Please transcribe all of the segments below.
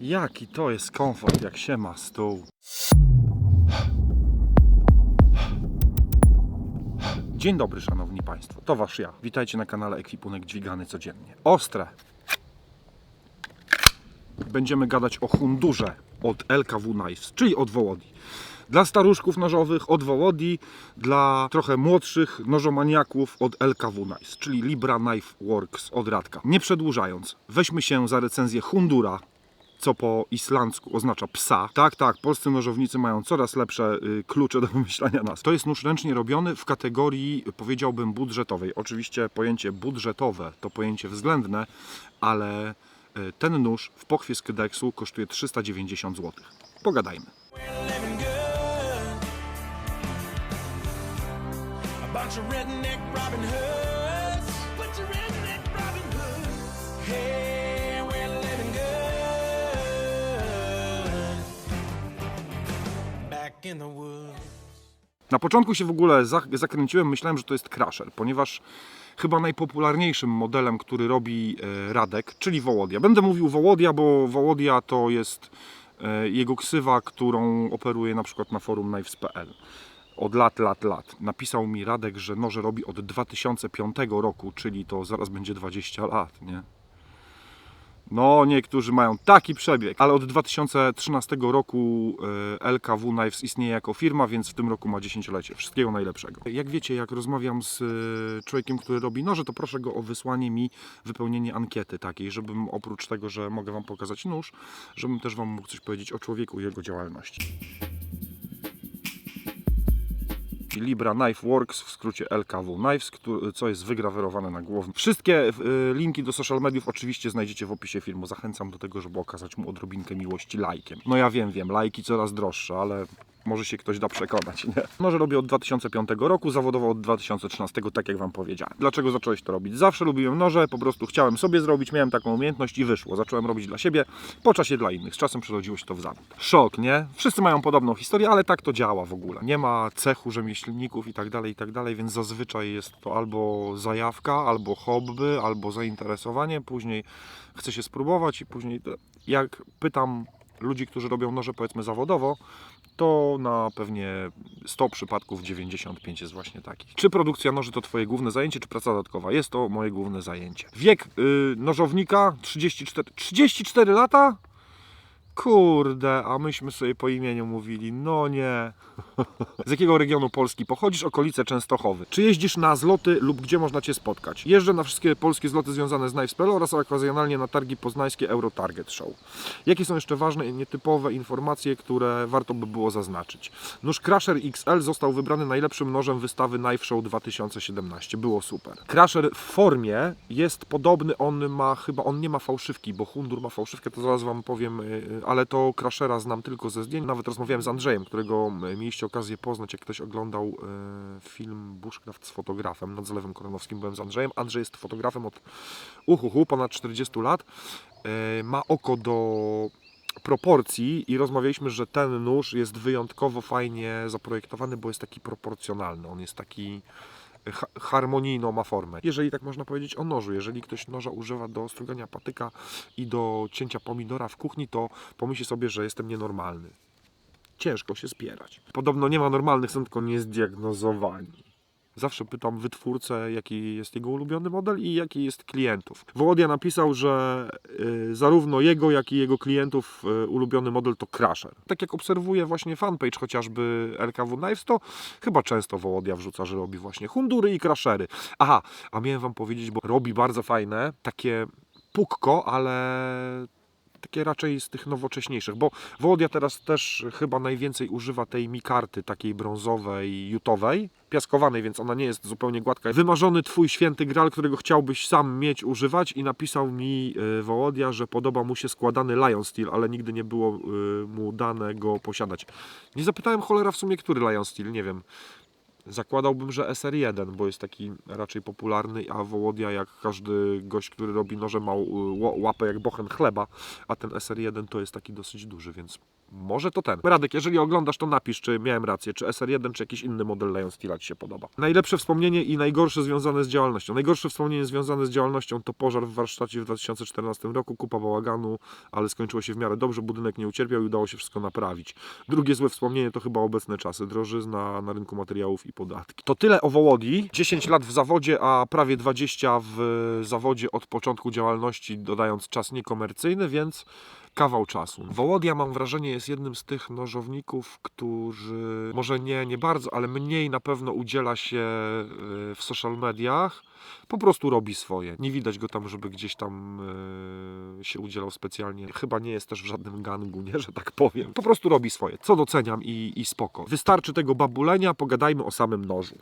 Jaki to jest komfort, jak się ma stół. Dzień dobry, szanowni państwo. To wasz ja. Witajcie na kanale Ekwipunek Dźwigany Codziennie. Ostre. Będziemy gadać o Hundurze od LKW Knives, czyli od Wołodi. Dla staruszków nożowych od Wołodi, dla trochę młodszych nożomaniaków od LKW Knives, czyli Libra Knife Works od Radka. Nie przedłużając, weźmy się za recenzję Hundura, co po islandzku oznacza psa. Tak, tak, polscy nożownicy mają coraz lepsze y, klucze do wymyślania nazw. To jest nóż ręcznie robiony w kategorii, powiedziałbym, budżetowej. Oczywiście pojęcie budżetowe to pojęcie względne, ale y, ten nóż w pochwie z Kydeksu kosztuje 390 zł. Pogadajmy. bunch of redneck Robin Hoods. Na początku się w ogóle zak- zakręciłem, myślałem, że to jest Crusher, ponieważ chyba najpopularniejszym modelem, który robi e, Radek, czyli Wołodia. Będę mówił Wołodia, bo Wołodia to jest e, jego ksywa, którą operuje na przykład na forum knives.pl. Od lat, lat, lat. Napisał mi Radek, że noże robi od 2005 roku, czyli to zaraz będzie 20 lat, nie? No, niektórzy mają taki przebieg, ale od 2013 roku e, LKW Knives istnieje jako firma, więc w tym roku ma 10-lecie. Wszystkiego najlepszego. Jak wiecie, jak rozmawiam z e, człowiekiem, który robi noże, to proszę go o wysłanie mi, wypełnienie ankiety takiej, żebym oprócz tego, że mogę Wam pokazać nóż, żebym też Wam mógł coś powiedzieć o człowieku i jego działalności. Libra Knife Works, w skrócie LKW Knives, co jest wygrawerowane na głowę. Wszystkie y, linki do social mediów oczywiście znajdziecie w opisie filmu. Zachęcam do tego, żeby okazać mu odrobinkę miłości lajkiem. No ja wiem, wiem, lajki coraz droższe, ale może się ktoś da przekonać, nie? Noże robię od 2005 roku, zawodowo od 2013, tak jak Wam powiedziałem. Dlaczego zacząłeś to robić? Zawsze lubiłem noże, po prostu chciałem sobie zrobić, miałem taką umiejętność i wyszło. Zacząłem robić dla siebie, po czasie dla innych. Z czasem przerodziło się to w zawód. Szok, nie? Wszyscy mają podobną historię, ale tak to działa w ogóle. Nie ma cechu rzemieślników i tak dalej, i tak dalej, więc zazwyczaj jest to albo zajawka, albo hobby, albo zainteresowanie, później chce się spróbować i później jak pytam ludzi, którzy robią noże powiedzmy zawodowo, to na pewnie 100 przypadków 95 jest właśnie takich. Czy produkcja noży to Twoje główne zajęcie, czy praca dodatkowa? Jest to moje główne zajęcie. Wiek y, nożownika 34, 34 lata? Kurde, a myśmy sobie po imieniu mówili, no nie. Z jakiego regionu Polski pochodzisz? Okolice Częstochowy. Czy jeździsz na zloty lub gdzie można Cię spotkać? Jeżdżę na wszystkie polskie zloty związane z Knifespell oraz okazjonalnie na targi poznańskie Euro Target Show. Jakie są jeszcze ważne i nietypowe informacje, które warto by było zaznaczyć? Nóż Crusher XL został wybrany najlepszym nożem wystawy Knife Show 2017. Było super. Crusher w formie jest podobny, on ma chyba, on nie ma fałszywki, bo Hundur ma fałszywkę, to zaraz Wam powiem, yy, ale to Crushera znam tylko ze zdjęć. Nawet rozmawiałem z Andrzejem, którego mieliście okazję poznać, jak ktoś oglądał yy, film Bushcraft z fotografem nad Zalewem Koronowskim. Byłem z Andrzejem. Andrzej jest fotografem od uhuhu, ponad 40 lat. Yy, Ma oko do proporcji i rozmawialiśmy, że ten nóż jest wyjątkowo fajnie zaprojektowany, bo jest taki proporcjonalny. On jest taki harmonijną ma formę. Jeżeli tak można powiedzieć o nożu, jeżeli ktoś noża używa do strugania patyka i do cięcia pomidora w kuchni, to pomyśli sobie, że jestem nienormalny. Ciężko się spierać. Podobno nie ma normalnych, są tylko niezdiagnozowani. Zawsze pytam wytwórcę, jaki jest jego ulubiony model i jaki jest klientów. Wołodia napisał, że y, zarówno jego, jak i jego klientów y, ulubiony model to Crusher. Tak jak obserwuję właśnie fanpage chociażby LKW Knives, to chyba często Wołodia wrzuca, że robi właśnie hundury i crushery. Aha, a miałem wam powiedzieć, bo robi bardzo fajne, takie pukko, ale takie raczej z tych nowocześniejszych, bo Wołodia teraz też chyba najwięcej używa tej mikarty, takiej brązowej, jutowej, piaskowanej, więc ona nie jest zupełnie gładka. Wymarzony twój święty gral, którego chciałbyś sam mieć, używać i napisał mi y, Wołodia, że podoba mu się składany Lion Steel, ale nigdy nie było y, mu dane go posiadać. Nie zapytałem cholera w sumie, który Lion Steel, nie wiem. Zakładałbym, że SR1, bo jest taki raczej popularny, a Wołodia jak każdy gość, który robi noże ma y, łapę jak bochen chleba, a ten SR1 to jest taki dosyć duży, więc może to ten. Radek, jeżeli oglądasz, to napisz, czy miałem rację, czy SR1, czy jakiś inny model Lion Steela Ci się podoba. Najlepsze wspomnienie i najgorsze związane z działalnością. Najgorsze wspomnienie związane z działalnością to pożar w warsztacie w 2014 roku, kupa bałaganu, ale skończyło się w miarę dobrze, budynek nie ucierpiał i udało się wszystko naprawić. Drugie złe wspomnienie to chyba obecne czasy, drożyzna na rynku materiałów i podatki. To tyle o Wołodii. 10 lat w zawodzie, a prawie 20 w zawodzie od początku działalności, dodając czas niekomercyjny, więc kawał czasu. Wołodia mam wrażenie jest jednym z tych nożowników, którzy może nie, nie bardzo, ale mniej na pewno udziela się y, w social mediach. Po prostu robi swoje. Nie widać go tam, żeby gdzieś tam y, się udzielał specjalnie. Chyba nie jest też w żadnym gangu, nie, że tak powiem. Po prostu robi swoje, co doceniam i, i spoko. Wystarczy tego babulenia, pogadajmy o samym nożu.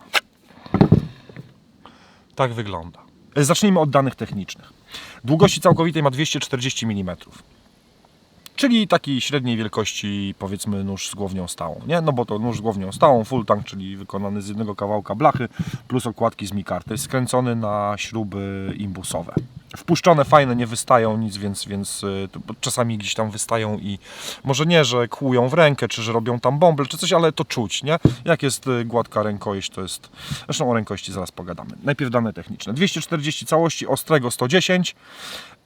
Tak wygląda. Zacznijmy od danych technicznych. Długości całkowitej ma 240 mm. Czyli takiej średniej wielkości, powiedzmy, nóż z głownią stałą, nie? No bo to nóż z głownią stałą, full tank, czyli wykonany z jednego kawałka blachy, plus okładki z mikarty, skręcony na śruby imbusowe. Wpuszczone fajne, nie wystają nic, więc, więc y, czasami gdzieś tam wystają i może nie, że kłują w rękę, czy że robią tam bąble, czy coś, ale to czuć, nie? Jak jest y, gładka rękojeść, to jest... Zresztą o rękojeści zaraz pogadamy. Najpierw dane techniczne. 240 całości, ostrego 110,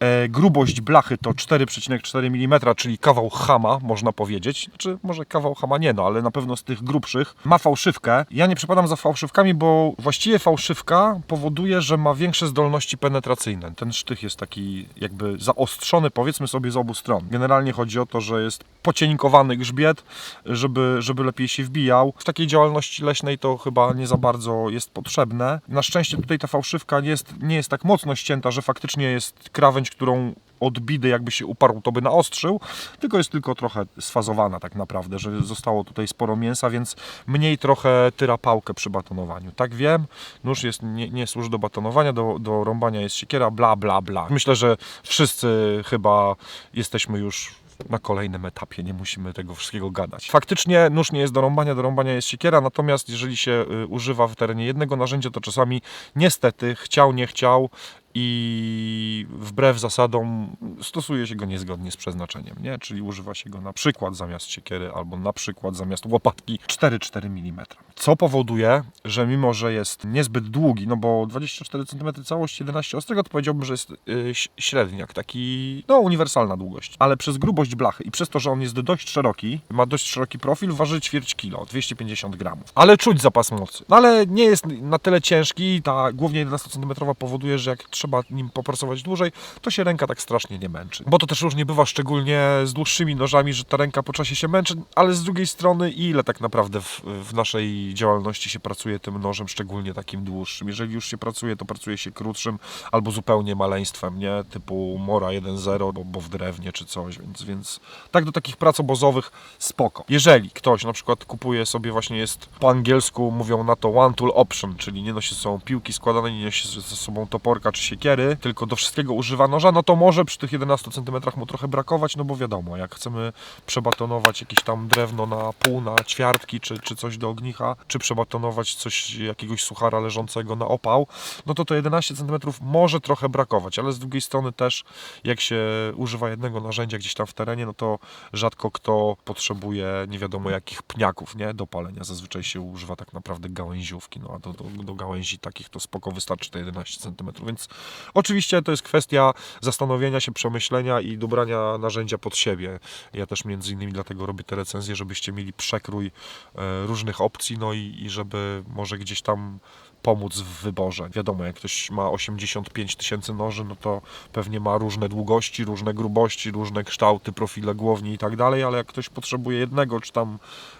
E, grubość blachy to 4,4 mm, czyli kawał chama, można powiedzieć. Znaczy, może kawał chama nie, no, ale na pewno z tych grubszych. Ma fałszywkę. Ja nie przepadam za fałszywkami, bo właściwie fałszywka powoduje, że ma większe zdolności penetracyjne. Ten sztych jest taki jakby zaostrzony, powiedzmy sobie, z obu stron. Generalnie chodzi o to, że jest pocieńkowany grzbiet, żeby, żeby lepiej się wbijał. W takiej działalności leśnej to chyba nie za bardzo jest potrzebne. Na szczęście tutaj ta fałszywka nie jest, nie jest tak mocno ścięta, że faktycznie jest krawędź, którą od bidy jakby się uparł, to by naostrzył, tylko jest tylko trochę sfazowana tak naprawdę, że zostało tutaj sporo mięsa, więc mniej trochę tyra pałkę przy batonowaniu. Tak wiem, nóż jest, nie, nie służy do batonowania, do, do rąbania jest siekiera, bla, bla, bla. Myślę, że wszyscy chyba jesteśmy już na kolejnym etapie, nie musimy tego wszystkiego gadać. Faktycznie nóż nie jest do rąbania, do rąbania jest siekiera, natomiast jeżeli się y, używa w terenie jednego narzędzia, to czasami niestety chciał, nie chciał i wbrew zasadom stosuje się go niezgodnie z przeznaczeniem, nie? czyli używa się go na przykład zamiast siekiery albo na przykład zamiast łopatki 4,4 mm. Co powoduje, że mimo, że jest niezbyt długi, no bo 24 cm całość 11 ostrego, to powiedziałbym, że jest y, ś- średniak, taki no uniwersalna długość, ale przez grubość blachy i przez to, że on jest dość szeroki, ma dość szeroki profil, waży ćwierć kilo, 250 gramów. Ale czuć zapas mocy. No ale nie jest na tyle ciężki, ta głównie 11 cm powoduje, że jak trzeba nim popracować dłużej, to się ręka tak strasznie nie męczy. Bo to też różnie bywa, szczególnie z dłuższymi nożami, że ta ręka po czasie się męczy, ale z drugiej strony ile tak naprawdę w, w naszej działalności się pracuje tym nożem, szczególnie takim dłuższym. Jeżeli już się pracuje, to pracuje się krótszym albo zupełnie maleństwem, nie? Typu Mora 1.0, bo, bo w drewnie czy coś, więc, więc tak do takich prac obozowych spoko. Jeżeli ktoś na przykład kupuje sobie właśnie jest po angielsku mówią na to one tool option, czyli nie nosi ze sobą piłki składane, nie nosi ze sobą toporka czy siekiery, tylko do wszystkiego używa noża, no to może przy tych 11 cm mu trochę brakować, no bo wiadomo, jak chcemy przebatonować jakieś tam drewno na pół, na ćwiartki czy, czy coś do ognicha, czy przebatonować coś, jakiegoś suchara leżącego na opał, no to to 11 cm może trochę brakować, ale z drugiej strony też jak się używa jednego narzędzia gdzieś tam w terenie, no to rzadko kto potrzebuje nie wiadomo jakich pniaków, nie, do palenia. Zazwyczaj się używa tak naprawdę gałęziówki, no a do, do, do gałęzi takich to spoko wystarczy te 11 cm, więc oczywiście to jest kwestia zastanowienia się, przemyślenia i dobrania narzędzia pod siebie. Ja też między innymi dlatego robię te recenzje, żebyście mieli przekrój e, różnych opcji, no i, i żeby może gdzieś tam pomóc w wyborze. Wiadomo, jak ktoś ma 85 tysięcy noży, no to pewnie ma różne długości, różne grubości, różne kształty, profile głowni i tak dalej, ale jak ktoś potrzebuje jednego, czy tam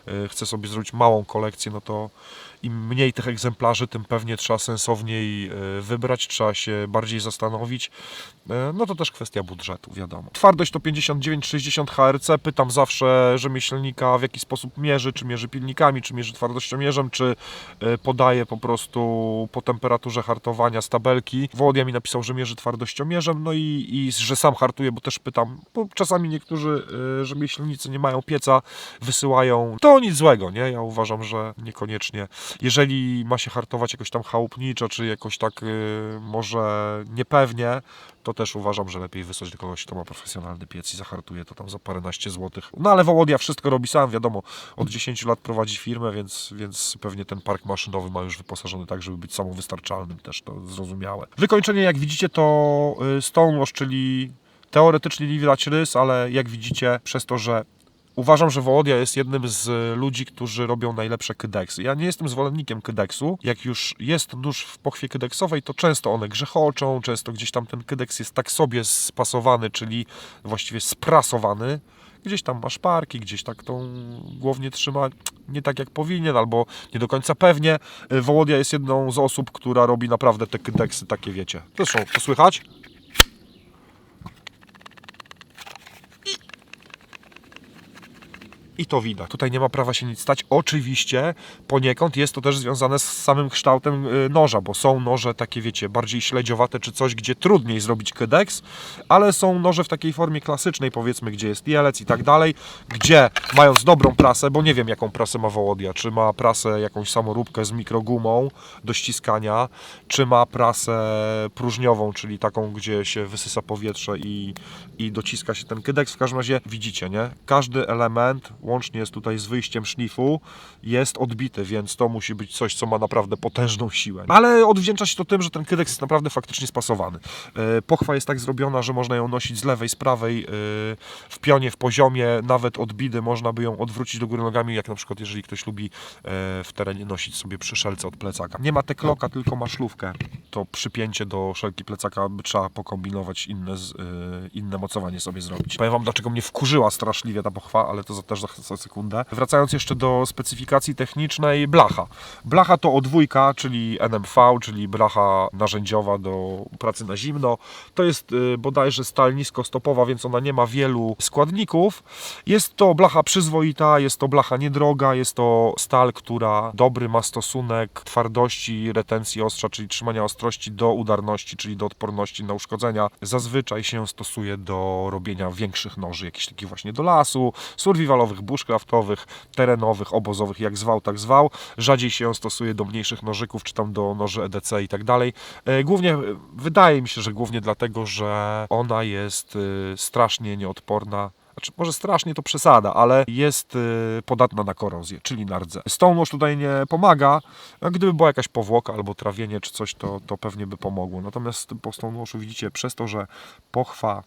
y, chce sobie zrobić małą kolekcję, no to im mniej tych egzemplarzy, tym pewnie trzeba sensowniej y, wybrać, trzeba się bardziej zastanowić. Y, No to też kwestia budżetu, wiadomo. Twardość to 59-60 HRC. Pytam zawsze rzemieślnika, w jaki sposób mierzy, czy mierzy pilnikami, czy mierzy twardościomierzem, czy podaje po prostu po temperaturze hartowania z tabelki. Wołodia mi napisał, że mierzy twardościomierzem, no i, i że sam hartuje, bo też pytam, bo czasami niektórzy y, rzemieślnicy nie mają pieca, wysyłają. To nic złego, nie? Ja uważam, że niekoniecznie. Jeżeli ma się hartować jakoś tam chałupniczo, czy jakoś tak y, może niepewnie, to też uważam, że lepiej wysłać do kogoś, kto ma profesjonalny piec i zahartuje to tam za paręnaście złotych. No ale Wołodia wszystko robi sam, wiadomo, od 10 lat prowadzi firmę, więc, więc pewnie ten park maszynowy ma już wyposażony tak, żeby być samowystarczalnym, też to zrozumiałe. Wykończenie, jak widzicie, to y, stonewash, czyli teoretycznie nie widać rys, ale jak widzicie, przez to, że Uważam, że Wołodia jest jednym z ludzi, którzy robią najlepsze kydeksy. Ja nie jestem zwolennikiem kydeksu. Jak już jest nóż w pochwie kydeksowej, to często one grzechoczą, często gdzieś tam ten kydeks jest tak sobie spasowany, czyli właściwie sprasowany. Gdzieś tam ma szparki, gdzieś tak tą głownię trzyma nie tak jak powinien, albo nie do końca pewnie. Y, Wołodia jest jedną z osób, która robi naprawdę te kydeksy takie, wiecie. Zresztą, to słychać? I to widać. Tutaj nie ma prawa się nic stać. Oczywiście poniekąd jest to też związane z samym kształtem y, noża, bo są noże takie, wiecie, bardziej śledziowate czy coś, gdzie trudniej zrobić kydeks, ale są noże w takiej formie klasycznej, powiedzmy, gdzie jest jelec i tak dalej, gdzie mając dobrą prasę, bo nie wiem jaką prasę ma Wołodia, czy ma prasę jakąś samoróbkę z mikrogumą do ściskania, czy ma prasę próżniową, czyli taką, gdzie się wysysa powietrze i, i dociska się ten kydeks. W każdym razie widzicie, nie? Każdy element, łącznie jest tutaj z wyjściem szlifu, jest odbity, więc to musi być coś, co ma naprawdę potężną siłę. Ale odwdzięcza się to tym, że ten kydeks jest naprawdę faktycznie spasowany. E, Pochwa jest tak zrobiona, że można ją nosić z lewej, z prawej, e, w pionie, w poziomie, nawet od bidy można by ją odwrócić do góry nogami, jak na przykład jeżeli ktoś lubi e, w terenie nosić sobie przy szelce od plecaka. Nie ma tekloka, tylko ma szlówkę. To przypięcie do szelki plecaka by trzeba pokombinować, inne, inne mocowanie sobie zrobić. Powiem Wam, dlaczego mnie wkurzyła straszliwie ta pochwa, ale to też sekundę. Wracając jeszcze do specyfikacji technicznej, blacha. Blacha to O2, czyli NMV, czyli blacha narzędziowa do pracy na zimno. To jest y, bodajże stal niskostopowa, więc ona nie ma wielu składników. Jest to blacha przyzwoita, jest to blacha niedroga, jest to stal, która dobry ma stosunek twardości, retencji ostrza, czyli trzymania ostrości do udarności, czyli do odporności na uszkodzenia. Zazwyczaj się stosuje do robienia większych noży, jakichś takich właśnie do lasu, survivalowych, bushcraftowych, terenowych, obozowych, jak zwał, tak zwał. Rzadziej się ją stosuje do mniejszych nożyków, czy tam do noży EDC i tak dalej. E, Głównie, e, wydaje mi się, że głównie dlatego, że ona jest e, strasznie nieodporna znaczy, może strasznie to przesada, ale jest podatna na korozję, czyli na rdze. Stonewash tutaj nie pomaga. Gdyby była jakaś powłoka albo trawienie czy coś, to, to pewnie by pomogło. Natomiast po Stonewashu widzicie, przez to, że pochwa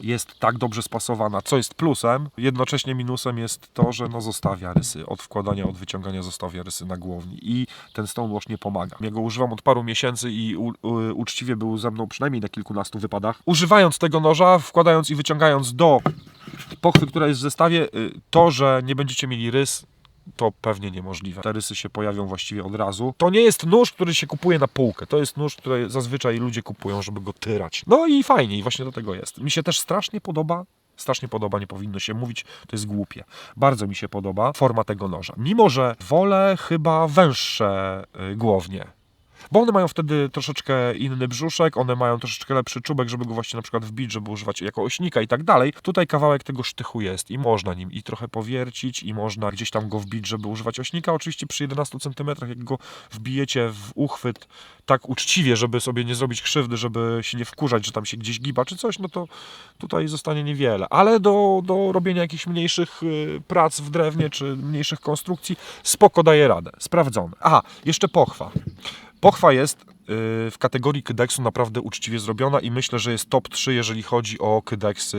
jest tak dobrze spasowana, co jest plusem, jednocześnie minusem jest to, że no zostawia rysy. Od wkładania, od wyciągania zostawia rysy na głowni i ten stonewash nie pomaga. Ja go używam od paru miesięcy i u, u, uczciwie był ze mną przynajmniej na kilkunastu wypadach. Używając tego noża, wkładając i wyciągając do pochwy, która jest w zestawie, y, to, że nie będziecie mieli rys, to pewnie niemożliwe. Te rysy się pojawią właściwie od razu. To nie jest nóż, który się kupuje na półkę. To jest nóż, który zazwyczaj ludzie kupują, żeby go tyrać. No i fajnie, i właśnie do tego jest. Mi się też strasznie podoba. Strasznie podoba, nie powinno się mówić, to jest głupie. Bardzo mi się podoba forma tego noża. Mimo, że wolę chyba węższe y, głownie. Bo one mają wtedy troszeczkę inny brzuszek, one mają troszeczkę lepszy czubek, żeby go właśnie na przykład wbić, żeby używać jako ośnika i tak dalej. Tutaj kawałek tego sztychu jest i można nim i trochę powiercić i można gdzieś tam go wbić, żeby używać ośnika. Oczywiście przy 11 cm, jak go wbijecie w uchwyt tak uczciwie, żeby sobie nie zrobić krzywdy, żeby się nie wkurzać, że tam się gdzieś giba czy coś, no to tutaj zostanie niewiele. Ale do, do robienia jakichś mniejszych y, prac w drewnie czy mniejszych konstrukcji spoko daje radę. Sprawdzone. Aha, jeszcze pochwa. Pochwa jest y, w kategorii kydeksu naprawdę uczciwie zrobiona i myślę, że jest top 3, jeżeli chodzi o kydeksy.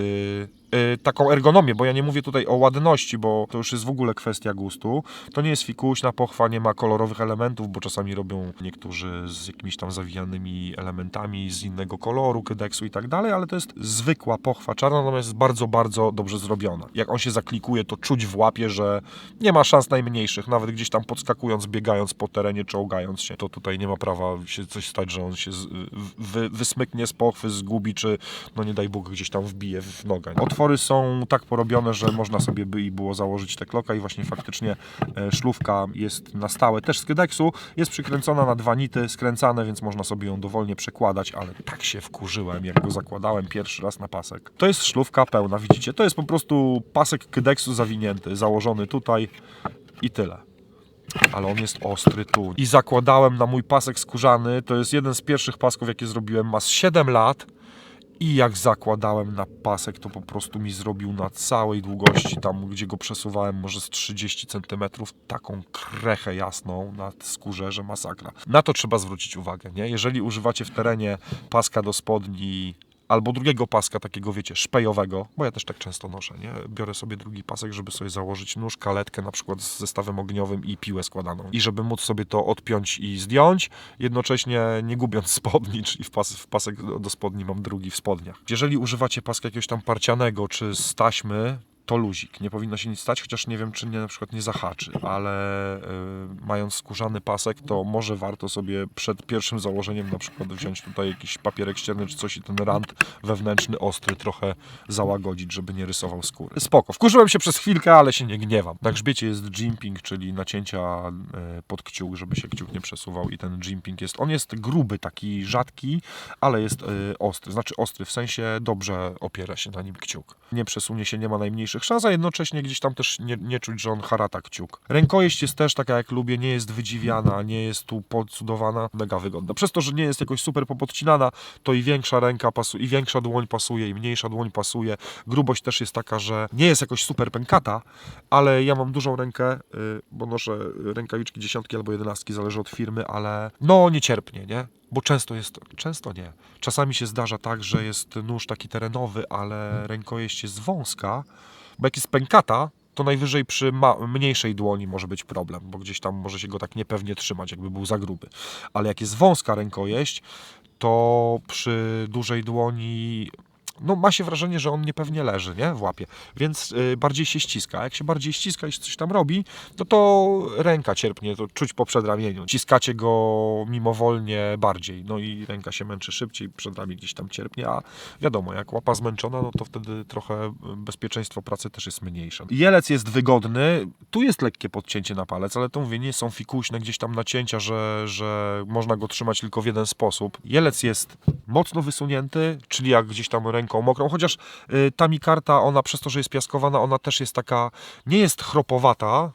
Y, Taką ergonomię, bo ja nie mówię tutaj o ładności, bo to już jest w ogóle kwestia gustu. To nie jest fikuśna pochwa, nie ma kolorowych elementów, bo czasami robią niektórzy z jakimiś tam zawijanymi elementami z innego koloru kydeksu i tak dalej, ale to jest zwykła pochwa czarna, natomiast jest bardzo, bardzo dobrze zrobiona. Jak on się zaklikuje, to czuć w łapie, że nie ma szans najmniejszych, nawet gdzieś tam podskakując, biegając po terenie, czołgając się, to tutaj nie ma prawa się coś stać, że on się wysmyknie z pochwy, zgubi, czy no nie daj Bóg gdzieś tam wbije w nogę. Otwory są tak porobione, że można sobie by i było założyć te kloka i właśnie faktycznie e, szlówka jest na stałe, też z Kydeksu, jest przykręcona na dwa nity, skręcane, więc można sobie ją dowolnie przekładać, ale tak się wkurzyłem, jak go zakładałem pierwszy raz na pasek. To jest szlówka pełna, widzicie? To jest po prostu pasek Kydeksu zawinięty, założony tutaj i tyle ale on jest ostry tu. I zakładałem na mój pasek skórzany, to jest jeden z pierwszych pasków, jakie zrobiłem, ma z 7 lat. I jak zakładałem na pasek, to po prostu mi zrobił na całej długości, tam gdzie go przesuwałem, może z 30 cm, taką krechę jasną na skórze, że masakra. Na to trzeba zwrócić uwagę, nie? Jeżeli używacie w terenie paska do spodni albo drugiego paska takiego, wiecie, szpejowego, bo ja też tak często noszę, nie? Biorę sobie drugi pasek, żeby sobie założyć nóż, kaletkę na przykład z zestawem ogniowym i piłę składaną. I żeby móc sobie to odpiąć i zdjąć, jednocześnie nie gubiąc spodni, czyli w, pas, w pasek do, spodni mam drugi w spodniach. Jeżeli używacie paska jakiegoś tam parcianego, czy z taśmy, to luzik. Nie powinno się nic stać, chociaż nie wiem, czy nie, na przykład nie zahaczy, ale y, mając skórzany pasek, to może warto sobie przed pierwszym założeniem na przykład wziąć tutaj jakiś papierek ścierny czy coś i ten rand wewnętrzny, ostry trochę załagodzić, żeby nie rysował skóry. Spoko. Wkurzyłem się przez chwilkę, ale się nie gniewam. Na grzbiecie jest jimping, czyli nacięcia y, pod kciuk, żeby się kciuk nie przesuwał i ten jimping jest, on jest gruby, taki rzadki, ale jest y, ostry. Znaczy ostry, w sensie dobrze opiera się na nim kciuk. Nie przesunie się, nie ma najmniejszych szans, a jednocześnie gdzieś tam też nie, nie czuć, że on harata kciuk. Rękojeść jest też taka jak lubię, nie jest wydziwiana, nie jest tu podcudowana, mega wygodna. Przez to, że nie jest jakoś super popodcinana, to i większa ręka pasuje, i większa dłoń pasuje, i mniejsza dłoń pasuje. Grubość też jest taka, że nie jest jakoś super pękata, ale ja mam dużą rękę, y, bo noszę rękawiczki dziesiątki albo jedenastki, zależy od firmy, ale no niecierpnie, nie? Bo często jest, często nie. Czasami się zdarza tak, że jest nóż taki terenowy, ale rękojeść jest wąska, bo jak jest pękata, to najwyżej przy mniejszej dłoni może być problem, bo gdzieś tam może się go tak niepewnie trzymać, jakby był za gruby. Ale jak jest wąska rękojeść, to przy dużej dłoni no ma się wrażenie, że on niepewnie leży, nie? W łapie, więc y, bardziej się ściska. Jak się bardziej ściska i coś tam robi, no to ręka cierpnie, to czuć po przedramieniu. Ciskacie go mimowolnie bardziej, no i ręka się męczy szybciej, przedramię gdzieś tam cierpnie, a wiadomo, jak łapa zmęczona, no to wtedy trochę bezpieczeństwo pracy też jest mniejsze. Jelec jest wygodny, tu jest lekkie podcięcie na palec, ale to mówię, nie są fikuśne gdzieś tam nacięcia, że, że można go trzymać tylko w jeden sposób. Jelec jest mocno wysunięty, czyli jak gdzieś tam mokrą, chociaż y, ta mi karta, ona przez to, że jest piaskowana, ona też jest taka, nie jest chropowata,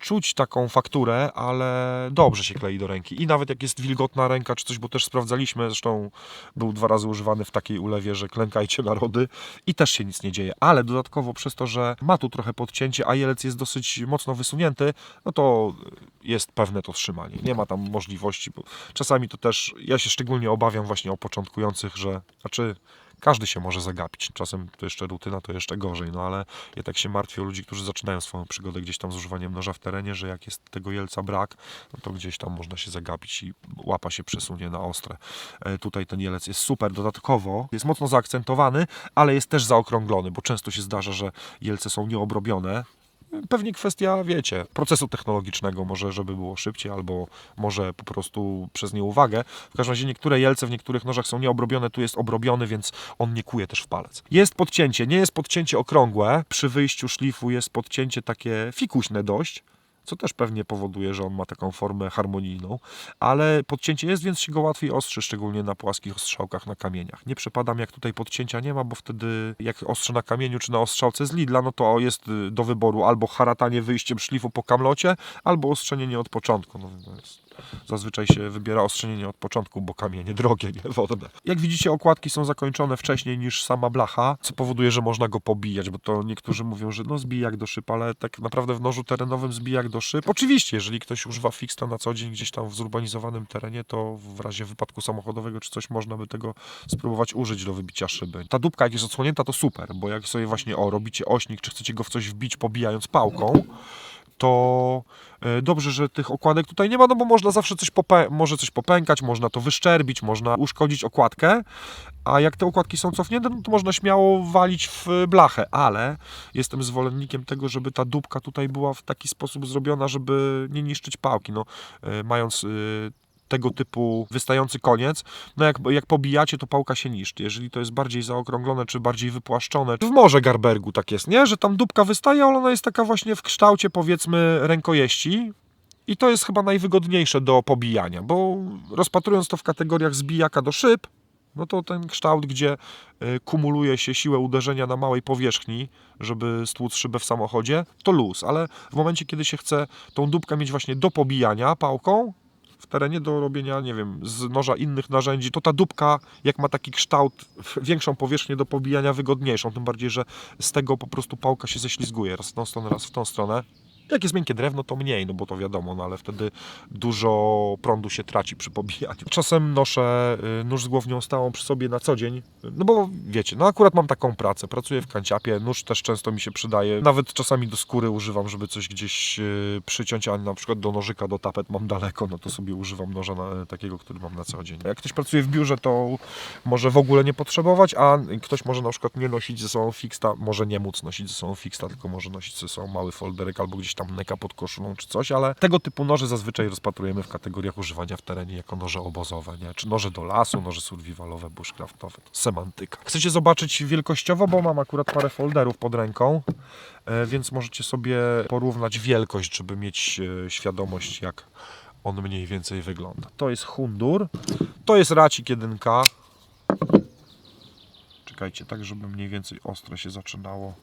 czuć taką fakturę, ale dobrze się klei do ręki. I nawet jak jest wilgotna ręka czy coś, bo też sprawdzaliśmy, zresztą był dwa razy używany w takiej ulewie, że klękajcie narody i też się nic nie dzieje. Ale dodatkowo przez to, że ma tu trochę podcięcie, a jelec jest dosyć mocno wysunięty, no to jest pewne to trzymanie. Nie ma tam możliwości, bo czasami to też, ja się szczególnie obawiam właśnie o początkujących, że, znaczy każdy się może zagapić. Czasem to jeszcze rutyna, to jeszcze gorzej, no ale ja tak się martwię o ludzi, którzy zaczynają swoją przygodę gdzieś tam z używaniem noża w terenie, że jak jest tego jelca brak, no to gdzieś tam można się zagapić i łapa się przesunie na ostre. E, Tutaj ten jelec jest super. Dodatkowo jest mocno zaakcentowany, ale jest też zaokrąglony, bo często się zdarza, że jelce są nieobrobione, Pewnie kwestia, wiecie, procesu technologicznego, może żeby było szybciej, albo może po prostu przez nieuwagę. W każdym razie niektóre jelce w niektórych nożach są nieobrobione, tu jest obrobiony, więc on nie kuje też w palec. Jest podcięcie, nie jest podcięcie okrągłe. Przy wyjściu szlifu jest podcięcie takie fikuśne dość, co też pewnie powoduje, że on ma taką formę harmonijną, ale podcięcie jest, więc się go łatwiej ostrzy, szczególnie na płaskich ostrzałkach na kamieniach. Nie przepadam, jak tutaj podcięcia nie ma, bo wtedy jak ostrzę na kamieniu czy na ostrzałce z Lidla, no to jest y, do wyboru albo haratanie wyjściem szlifu po kamlocie, albo ostrzenie nie od początku. No, to jest Zazwyczaj się wybiera ostrzenienie od początku, bo kamienie drogie, nie wodne. Jak widzicie, okładki są zakończone wcześniej niż sama blacha, co powoduje, że można go pobijać, bo to niektórzy mówią, że no zbij jak do szyb, ale tak naprawdę w nożu terenowym zbij jak do szyb. Oczywiście, jeżeli ktoś używa fixa na co dzień gdzieś tam w zurbanizowanym terenie, to w razie wypadku samochodowego czy coś można by tego spróbować użyć do wybicia szyby. Ta dupka jak jest odsłonięta to super, bo jak sobie właśnie o robicie ośnik, czy chcecie go w coś wbić pobijając pałką, to dobrze, że tych okładek tutaj nie ma, no bo można zawsze coś popę- może coś popękać, można to wyszczerbić, można uszkodzić okładkę, a jak te okładki są cofnięte, no to można śmiało walić w blachę, ale jestem zwolennikiem tego, żeby ta dupka tutaj była w taki sposób zrobiona, żeby nie niszczyć pałki. No, e, mając e, tego typu wystający koniec, no jak, jak pobijacie, to pałka się niszczy. Jeżeli to jest bardziej zaokrąglone, czy bardziej wypłaszczone, w morze Garbergu tak jest, nie? Że tam dupka wystaje, ale ona jest taka właśnie w kształcie, powiedzmy, rękojeści. I to jest chyba najwygodniejsze do pobijania, bo rozpatrując to w kategoriach zbijaka do szyb, no to ten kształt, gdzie y, kumuluje się siłę uderzenia na małej powierzchni, żeby stłuc szybę w samochodzie, to luz, ale w momencie, kiedy się chce tą dupkę mieć właśnie do pobijania pałką, w terenie do robienia, nie wiem, z noża innych narzędzi, to ta dupka, jak ma taki kształt, większą powierzchnię do pobijania, wygodniejszą, tym bardziej, że z tego po prostu pałka się ześlizguje, raz w tą stronę, raz w tą stronę. Jak jest miękkie drewno, to mniej, no bo to wiadomo, no ale wtedy dużo prądu się traci przy pobijaniu. Czasem noszę y, nóż z głownią stałą przy sobie na co dzień, no bo wiecie, no akurat mam taką pracę, pracuję w kanciapie, nóż też często mi się przydaje, nawet czasami do skóry używam, żeby coś gdzieś y, przyciąć, a na przykład do nożyka, do tapet mam daleko, no to sobie używam noża na, takiego, który mam na co dzień. Jak ktoś pracuje w biurze, to może w ogóle nie potrzebować, a ktoś może na przykład nie nosić ze sobą fixta, może nie móc nosić ze sobą fixta, tylko może nosić ze sobą mały folderek albo gdzieś neka pod koszulą czy coś, ale tego typu noże zazwyczaj rozpatrujemy w kategoriach używania w terenie jako noże obozowe, nie? Czy noże do lasu, noże survivalowe, bushcraftowe. To semantyka. Chcecie zobaczyć wielkościowo, bo mam akurat parę folderów pod ręką, e, więc możecie sobie porównać wielkość, żeby mieć e, świadomość, jak on mniej więcej wygląda. To jest Hundur, to jest Racik 1K. Czekajcie, tak żeby mniej więcej ostro się zaczynało.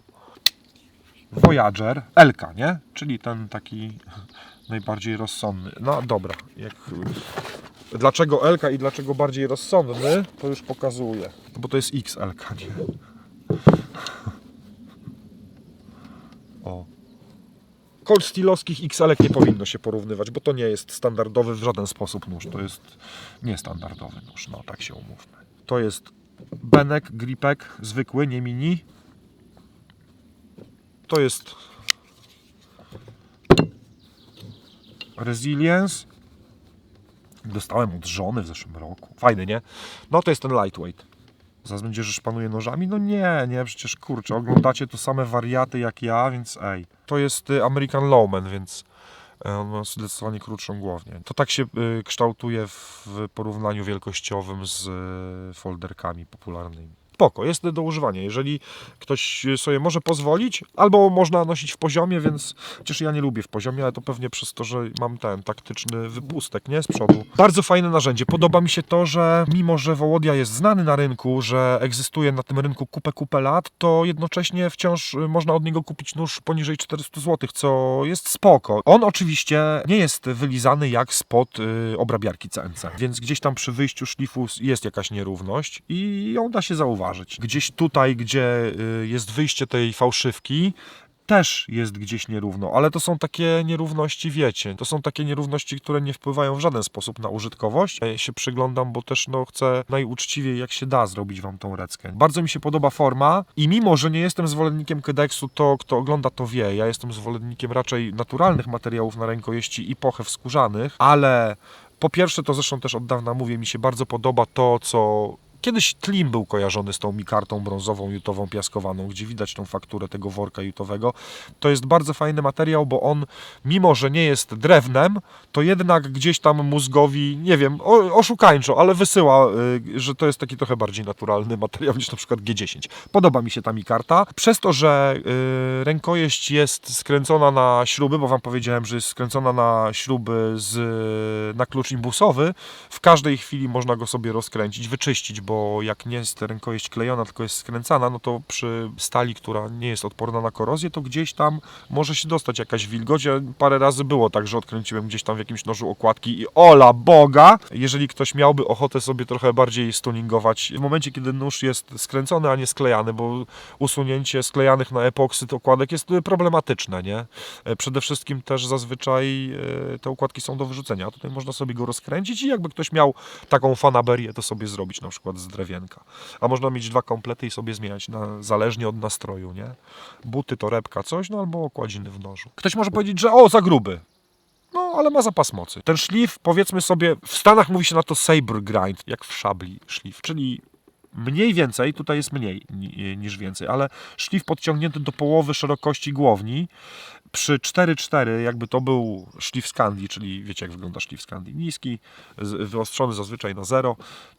Voyager, LK, nie? Czyli ten taki najbardziej rozsądny. No dobra, jak... Dlaczego LK i dlaczego bardziej rozsądny, to już pokazuję. Bo to jest XLK, nie? O. Colt Steelowskich XL nie powinno się porównywać, bo to nie jest standardowy w żaden sposób nóż. To jest niestandardowy nóż, no tak się umówmy. To jest Benek Gripek, zwykły, nie mini. To jest Resilience. Dostałem od żony w zeszłym roku. Fajny, nie? No to jest ten lightweight. Zaraz będzie, że szpanuje nożami? No nie, nie, przecież kurczę, oglądacie to same wariaty jak ja, więc ej. To jest y, American Lowman, więc e, on ma zdecydowanie krótszą głownię. To tak się y, kształtuje w porównaniu wielkościowym z y, folderkami popularnymi. Spoko, jest do używania. Jeżeli ktoś sobie może pozwolić, albo można nosić w poziomie, więc chociaż ja nie lubię w poziomie, ale to pewnie przez to, że mam ten taktyczny wypustek, nie? Z przodu. Bardzo fajne narzędzie. Podoba mi się to, że mimo, że Wołodia jest znany na rynku, że egzystuje na tym rynku kupę, kupę lat, to jednocześnie wciąż można od niego kupić nóż poniżej 400 zł, co jest spoko. On oczywiście nie jest wylizany jak spod y, obrabiarki CNC, więc gdzieś tam przy wyjściu szlifu jest jakaś nierówność i ją da się zauważyć. Gdzieś tutaj, gdzie y, jest wyjście tej fałszywki, też jest gdzieś nierówno, ale to są takie nierówności, wiecie, to są takie nierówności, które nie wpływają w żaden sposób na użytkowość. Ja się przyglądam, bo też no, chcę najuczciwiej jak się da zrobić wam tą reckę. Bardzo mi się podoba forma i mimo, że nie jestem zwolennikiem kedeksu, to kto ogląda to wie, ja jestem zwolennikiem raczej naturalnych materiałów na rękojeści i pochew skórzanych, ale po pierwsze, to zresztą też od dawna mówię, mi się bardzo podoba to, co Kiedyś Tlim był kojarzony z tą mikartą brązową, jutową, piaskowaną, gdzie widać tą fakturę tego worka jutowego. To jest bardzo fajny materiał, bo on, mimo że nie jest drewnem, to jednak gdzieś tam mózgowi, nie wiem, oszukańczo, ale wysyła, y, że to jest taki trochę bardziej naturalny materiał niż na przykład G10. Podoba mi się ta mikarta. Przez to, że y, rękojeść jest skręcona na śruby, bo Wam powiedziałem, że jest skręcona na śruby z, na klucz imbusowy, w każdej chwili można go sobie rozkręcić, wyczyścić, bo jak nie jest rękojeść klejona, tylko jest skręcana, no to przy stali, która nie jest odporna na korozję, to gdzieś tam może się dostać jakaś wilgoć. Ja Parę razy było tak, że odkręciłem gdzieś tam w jakimś nożu okładki i ola Boga! Jeżeli ktoś miałby ochotę sobie trochę bardziej stuningować, w momencie, kiedy nóż jest skręcony, a nie sklejany, bo usunięcie sklejanych na epoksyd okładek jest problematyczne, nie? E, Przede wszystkim też zazwyczaj e, te układki są do wyrzucenia, a tutaj można sobie go rozkręcić i jakby ktoś miał taką fanaberię, to sobie zrobić na przykład z drewienka. A można mieć dwa komplety i sobie zmieniać na, zależnie od nastroju, nie? Buty, torebka, coś, no albo okładziny w nożu. Ktoś może powiedzieć, że o, za gruby. No, ale ma zapas mocy. Ten szlif, powiedzmy sobie, w Stanach mówi się na to saber grind, jak w szabli szlif, czyli mniej więcej, tutaj jest mniej ni- niż więcej, ale szlif podciągnięty do połowy szerokości głowni przy 4.4 jakby to był szlif Scandi, czyli wiecie jak wygląda szlif Scandi, niski, wyostrzony zazwyczaj na zero,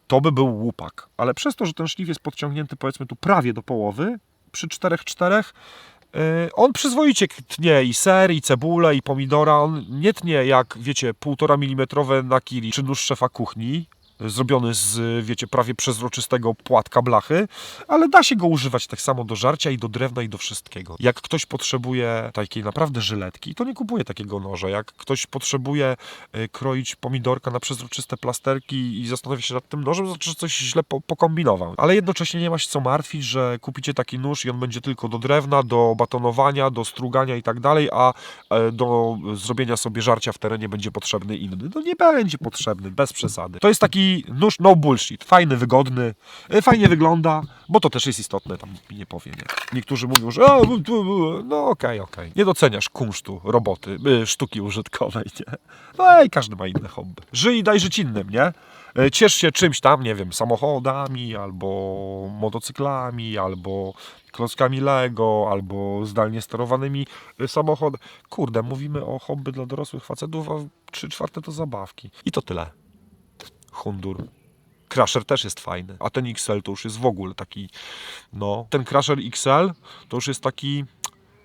to by był łupak. Ale przez to, że ten szlif jest podciągnięty powiedzmy tu prawie do połowy, przy 4.4 yy, on przyzwoicie tnie i ser, i cebulę, i pomidora. On nie tnie jak, wiecie, 1,5 mm nakiri czy nóż szefa kuchni, zrobiony z, wiecie, prawie przezroczystego płatka blachy, ale da się go używać tak samo do żarcia i do drewna i do wszystkiego. Jak ktoś potrzebuje takiej naprawdę żyletki, to nie kupuje takiego noża. Jak ktoś potrzebuje y, kroić pomidorka na przezroczyste plasterki i zastanawia się nad tym nożem, to znaczy, że coś źle po, pokombinował. Ale jednocześnie nie ma się co martwić, że kupicie taki nóż i on będzie tylko do drewna, do batonowania, do strugania i tak dalej, a e, do zrobienia sobie żarcia w terenie będzie potrzebny inny. No nie będzie potrzebny, bez przesady. To jest taki nóż no bullshit. Fajny, wygodny, e, fajnie wygląda, bo to też jest istotne, tam mi nie powie, nie? Niektórzy mówią, że o, no okej, okej. Nie doceniasz kunsztu, roboty, y, sztuki użytkowej, nie? No ej, każdy ma inne hobby. Żyj i daj żyć innym, nie? E, Ciesz się czymś tam, nie wiem, samochodami, albo motocyklami, albo klockami Lego, albo zdalnie sterowanymi samochodami. Kurde, mówimy o hobby dla dorosłych facetów, a trzy czwarte to zabawki. I to tyle. Hundur. Crusher też jest fajny, a ten XL to już jest w ogóle taki, no, ten Crusher XL to już jest taki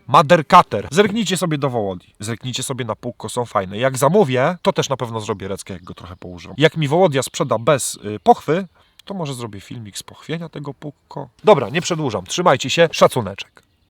Mother Cutter. Zerknijcie sobie do Wołodzi, zerknijcie sobie na półko, są fajne. Jak zamówię, to też na pewno zrobię reckę, jak go trochę położę. Jak mi Wołodia sprzeda bez y, pochwy, to może zrobię filmik z pochwienia tego półko. Dobra, nie przedłużam, trzymajcie się, szacuneczek.